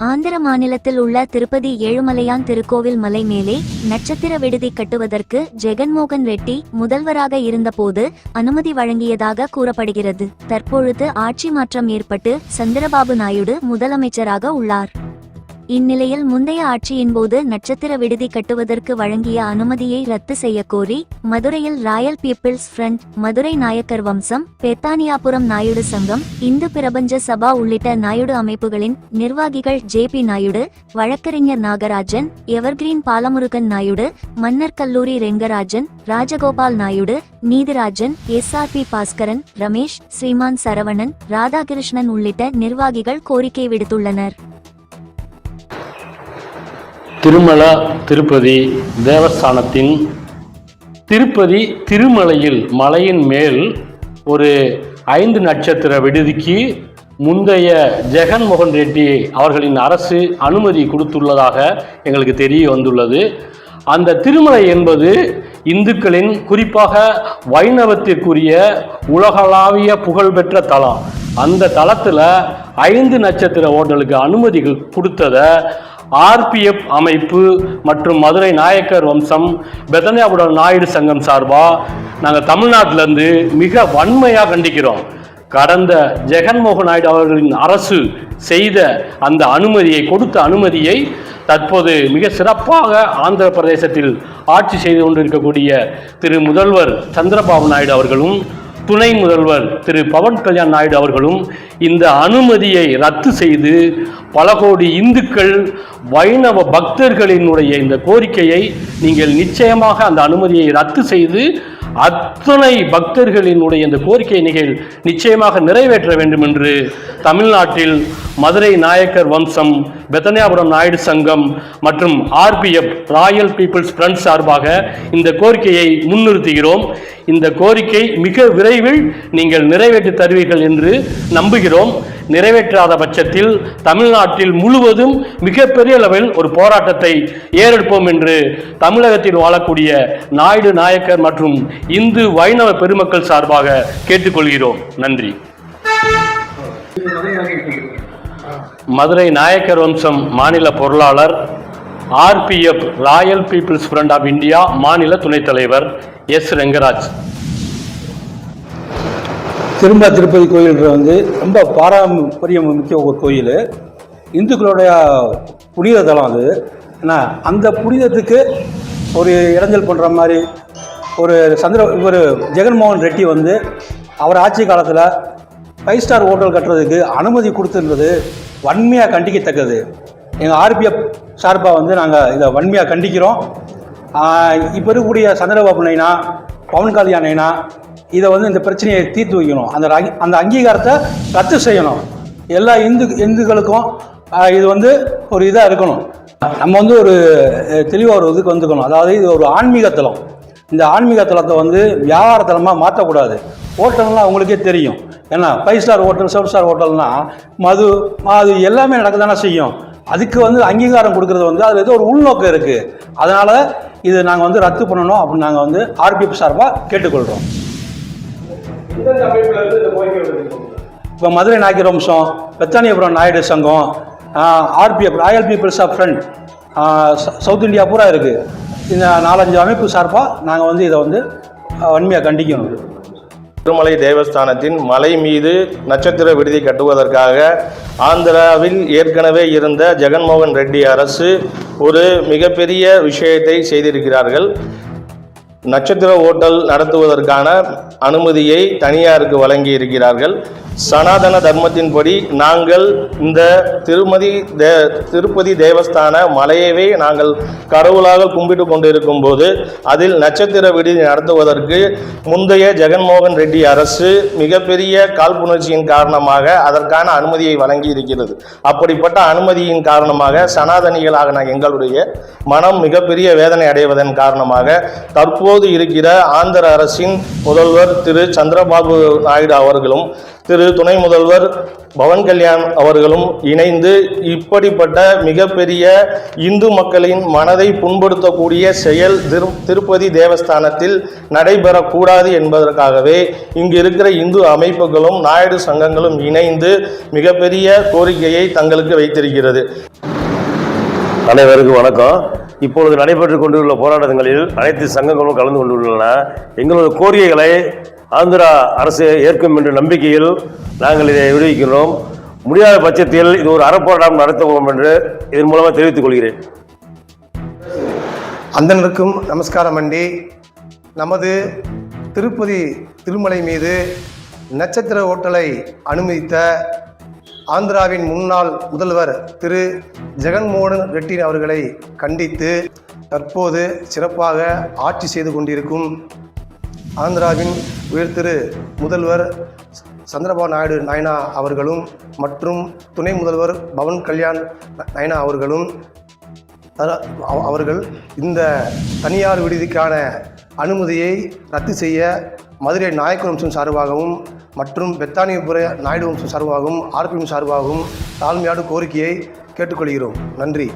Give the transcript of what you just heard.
ஆந்திர மாநிலத்தில் உள்ள திருப்பதி ஏழுமலையான் திருக்கோவில் மலை மேலே நட்சத்திர விடுதி கட்டுவதற்கு ஜெகன்மோகன் ரெட்டி முதல்வராக இருந்தபோது அனுமதி வழங்கியதாக கூறப்படுகிறது. தற்பொழுது ஆட்சி மாற்றம் ஏற்பட்டு சந்திரபாபு நாயுடு முதலமைச்சராக உள்ளார். இந்நிலையில் முந்தைய ஆட்சியின் போது நட்சத்திர விடுதி கட்டுவதற்கு வழங்கிய அனுமதியை ரத்து செய்ய கோரி மதுரையில் royal people's front Madurai Nayakkar வம்சம் பெத்தானியாபுரம் நாயுடு சங்கம் இந்து பிரபஞ்ச சபா உள்ளிட்ட நாயுடு அமைப்புகளின் நிர்வாகிகள் ஜே பி நாயுடு வழக்கறிஞர் நாகராஜன் எவர்கிரீன் பாலமுருகன் நாயுடு மன்னர் கல்லூரி Rengarajan Rajagopal Naidu Neethirajan S R P Baskaran Ramesh Sriman Saravanan Radhakrishnan உள்ளிட்ட நிர்வாகிகள் கோரிக்கை விடுத்துள்ளனர். திருமல திருப்பதி தேவஸ்தானத்தின் திருப்பதி திருமலையில் மலையின் மேல் ஒரு ஐந்து நட்சத்திர விடுதிக்கு முந்தைய ஜெகன்மோகன் ரெட்டி அவர்களின் அரசு அனுமதி கொடுத்துள்ளதாக எங்களுக்கு தெரிய வந்துள்ளது. அந்த திருமலை என்பது இந்துக்களின் குறிப்பாக வைணவத்திற்குரிய உலகளாவிய புகழ்பெற்ற தலம். அந்த தலத்தில் ஐந்து நட்சத்திர ஹோட்டலுக்கு அனுமதி கொடுத்ததை ஆர்பிஎஃப் அமைப்பு மற்றும் மதுரை நாயக்கர் வம்சம் பெதனியாபுரம் நாயுடு சங்கம் சார்பாக நாங்கள் தமிழ்நாட்டிலேருந்து மிக வன்மையாக கண்டிக்கிறோம். கடந்த ஜெகன்மோகன் நாயுடு அவர்களின் அரசு செய்த அந்த அனுமதியை கொடுத்த அனுமதியை தற்போது மிக சிறப்பாக ஆந்திர பிரதேசத்தில் ஆட்சி செய்து கொண்டிருக்கக்கூடிய திரு முதல்வர் சந்திரபாபு நாயுடு அவர்களும் துணை முதல்வர் திரு பவன் கல்யாண் நாயுடு அவர்களும் இந்த அனுமதியை ரத்து செய்து பல கோடி இந்துக்கள் வைணவ பக்தர்களினுடைய இந்த கோரிக்கையை நீங்கள் நிச்சயமாக அந்த அனுமதியை ரத்து செய்து அத்தனை பக்தர்களினுடைய இந்த கோரிக்கையை நிகழ் நிச்சயமாக நிறைவேற்ற வேண்டும் என்று தமிழ்நாட்டில் மதுரை நாயக்கர் வம்சம் பெத்தனியாபுரம் நாயுடு சங்கம் மற்றும் ஆர்பிஎஃப் ராயல் பீப்புள்ஸ் ஃப்ரண்ட் சார்பாக இந்த கோரிக்கையை முன்னிறுத்துகிறோம். இந்த கோரிக்கை மிக விரைவில் நீங்கள் நிறைவேற்றி தருவீர்கள் என்று நம்புகிறோம். நிறைவேற்றாத பட்சத்தில் தமிழ்நாட்டில் முழுவதும் மிகப்பெரிய அளவில் ஒரு போராட்டத்தை ஏறெடுப்போம் என்று தமிழகத்தில் வாழக்கூடிய நாயுடு நாயக்கர் மற்றும் இந்து வைணவ பெருமக்கள் சார்பாக கேட்டுக்கொள்கிறோம். நன்றி. மதுரை நாயக்கர் வம்சம் மாநில பொருளாளர் RPF royal people's front of India மாநில துணைத் தலைவர் எஸ் ரெங்கராஜ். திரும்ப திருப்பதி கோயில்ன்ற வந்து ரொம்ப பாரம்பரியம் மிக்க ஒரு கோயில். இந்துக்களுடைய புனித தலம் அது. என்ன அந்த புனிதத்துக்கு ஒரு இடைஞ்சல் பண்ணுற மாதிரி ஒரு சந்திர இவர் ஜெகன்மோகன் ரெட்டி வந்து அவர் ஆட்சி காலத்தில் ஃபைவ் ஸ்டார் ஹோட்டல் கட்டுறதுக்கு அனுமதி கொடுத்துன்றது வன்மையாக கண்டிக்கத்தக்கது. எங்கள் ஆர்பிஎஃப் சார்பாக வந்து நாங்கள் இதை வன்மையாக கண்டிக்கிறோம். இப்போ இருக்கக்கூடிய சந்திரபாபு நைனா பவன் கல்யாண் நைனா இதை வந்து இந்த பிரச்சனையை தீர்த்து வைக்கணும். அந்த அந்த அங்கீகாரத்தை ரத்து செய்யணும். எல்லா இந்து இந்துக்களுக்கும் இது வந்து ஒரு இதாக இருக்கணும். நம்ம வந்து ஒரு தெளிவாக ஒரு இதுக்கு வந்துக்கணும். அதாவது இது ஒரு ஆன்மீக தலம் இந்த ஆன்மீக தலத்தை வந்து வியாபாரத்தலமாக மாற்றக்கூடாது. ஹோட்டல்னால் அவங்களுக்கே தெரியும். ஏன்னா five star hotel seven star ஹோட்டல்னால் மது அது எல்லாமே நடக்க தானே செய்யும். அதுக்கு வந்து அங்கீகாரம் கொடுக்கறது வந்து அதில் ஏதோ ஒரு உள்நோக்கம் இருக்குது அதனால் இது நாங்கள் வந்து ரத்து பண்ணணும் அப்படின்னு நாங்கள் வந்து ஆர்பிஎஃப் சார்பாக கேட்டுக்கொள்கிறோம் இப்போ மதுரை நாயக்கர் வம்சம் பெத்தானியபுரம் நாயுடு சங்கம் RPF royal people's of front south India பூரா இருக்குது இந்த நாலஞ்சு அமைப்பு சார்பாக நாங்கள் வந்து இதை வந்து வன்மையாக கண்டிக்கணும். திருமலை தேவஸ்தானத்தின் மலை மீது நட்சத்திர விடுதி கட்டுவதற்காக ஆந்திராவில் ஏற்கனவே இருந்த ஜெகன்மோகன் ரெட்டி அரசு ஒரு மிகப்பெரிய விஷயத்தை செய்திருக்கிறார்கள். நட்சத்திர ஓட்டல் நடத்துவதற்கான அனுமதியை தனியாருக்கு வழங்கி இருக்கிறார்கள் சனாதன தர்மத்தின்படி நாங்கள் இந்த திருமதி தே திருப்பதி தேவஸ்தான மலையவே நாங்கள் கடவுளாக கும்பிட்டு கொண்டிருக்கும் போது அதில் நட்சத்திர விடுதி நடத்துவதற்கு முந்தைய ஜெகன்மோகன் ரெட்டி அரசு மிகப்பெரிய காழ்ப்புணர்ச்சியின் காரணமாக அதற்கான அனுமதியை வழங்கி இருக்கிறது அப்படிப்பட்ட அனுமதியின் காரணமாக சனாதனிகளாக எங்களுடைய மனம் மிகப்பெரிய வேதனை அடைவதன் காரணமாக தற்போது இருக்கிற ஆந்திர அரசின் முதல்வர் திரு சந்திரபாபு நாயுடு அவர்களும் திரு துணை முதல்வர் பவன் கல்யாண் அவர்களும் இணைந்து இப்படிப்பட்ட மிகப்பெரிய இந்து மக்களின் மனதை புண்படுத்தக்கூடிய செயல் திரு திருப்பதி தேவஸ்தானத்தில் நடைபெறக்கூடாது என்பதற்காகவே இங்கு இருக்கிற இந்து அமைப்புகளும் நாயுடு சங்கங்களும் இணைந்து மிகப்பெரிய கோரிக்கையை தங்களுக்கு வைத்திருக்கிறது. அனைவருக்கும் வணக்கம். இப்பொழுது நடைபெற்றுக் கொண்டுள்ள போராட்டங்களில் அனைத்து சங்கங்களும் கலந்து கொண்டுள்ளன. எங்களது கோரிக்கைகளை ஆந்திரா அரசு ஏற்கும் என்ற நம்பிக்கையில் நாங்கள் இதை விடுவிக்கிறோம் முடியாத பட்சத்தில் இது ஒரு அறப்போராட்டம் நடத்துவோம் என்று இதன் மூலமாக தெரிவித்துக் கொள்கிறேன். அந்தனருக்கும் நமஸ்காரம் அண்டி. நமது திருப்பதி திருமலை மீது நட்சத்திர ஓட்டலை அனுமதித்த ஆந்திராவின் முன்னாள் முதல்வர் திரு. ஜெகன்மோகன் ரெட்டி அவர்களை கண்டித்து தற்போது சிறப்பாக ஆட்சி செய்து கொண்டிருக்கும் ஆந்திராவின் உயர்திரு முதல்வர் சந்திரபாபு நாயுடு நாயனா அவர்களும் மற்றும் துணை முதல்வர் பவன் கல்யாண் நயனா அவர்களும் அவ- அவர்கள் இந்த தனியார் விடுதிக்கான அனுமதியை ரத்து செய்ய மதுரை நாயக்கர் வம்சம் சார்பாகவும் மற்றும் பெத்தானியபுர நாயுடு வம்சம் சார்பாகவும் ஆர்பிஎம் சார்பாகவும் தாழ்மையான கோரிக்கையை கேட்டுக்கொள்கிறோம். நன்றி.